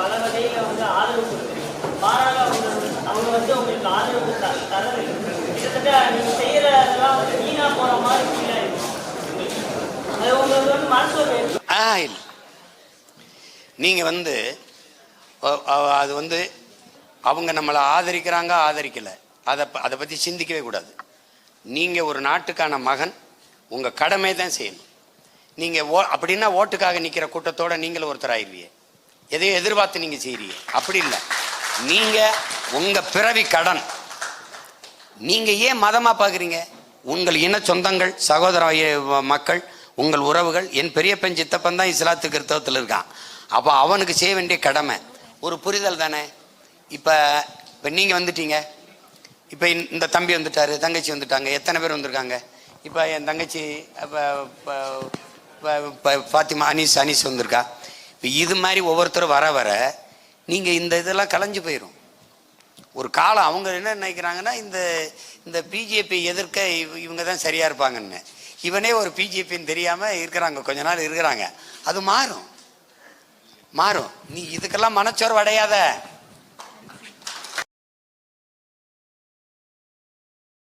பல வகையில வந்து ஆதரவு கொடுக்குறீங்க மாறாக அவங்க அவங்க வந்து உங்களுக்கு ஆதரவு த- தரவில்லை கிட்டத்தட்ட நீங்க செய்யறதெல்லாம் வந்து வீணா போற மாதிரி ஃபீல் ஆயிடுச்சு. அது உங்களுக்கு வந்து மனசு ஒரு நீங்கள் வந்து அது வந்து அவங்க நம்மளை ஆதரிக்கிறாங்க ஆதரிக்கலை. அதை அதை பற்றி சிந்திக்கவே கூடாது. நீங்கள் ஒரு நாட்டுக்கான மகன் உங்கள் கடமை தான் செய்யணும். நீங்கள் ஓ அப்படின்னா ஓட்டுக்காக நிற்கிற கூட்டத்தோடு நீங்களும் ஒருத்தர் ஆயிடுவீங்க எதையும் எதிர்பார்த்து நீங்கள் செய்கிறீங்க அப்படி இல்லை. நீங்கள் உங்கள் பிறவி கடன். நீங்க ஏன் மதமா பார்க்குறீங்க உங்கள் இன சொந்தங்கள் சகோதர மக்கள் உங்கள் உறவுகள் என் பெரிய பெண் சித்தப்பன் தான் இஸ்லாத்து கிறிஸ்தவத்தில் இருக்கான். அப்போ அவனுக்கு செய்ய வேண்டிய கடமை. ஒரு புரிதல் தானே? இப்போ இப்போ நீங்கள் வந்துட்டீங்க. இப்போ இந்த தம்பி வந்துட்டாரு தங்கச்சி வந்துட்டாங்க எத்தனை பேர் வந்திருக்காங்க? இப்போ என் தங்கச்சி இப்போ ஃபாத்திமா அனீஸ் அனீஸ் வந்திருக்கா? இப்போ இது மாதிரி ஒவ்வொருத்தரும் வர வர நீங்கள் இந்த இதெல்லாம் கலைஞ்சு போயிடும் ஒரு காலம் அவங்க என்ன நினைக்கிறாங்கன்னா இந்த இந்த பிஜேபி எதிர்க்க இவ- இவங்க தான் சரியாக இருப்பாங்கன்னு. இவனே ஒரு பிஜேபின்னு தெரியாமல் இருக்கிறாங்க கொஞ்ச நாள் இருக்கிறாங்க. அது மாறும். மாறும். நீ இதுக்கெல்லாம் மனச்சோர்வு அடையாத.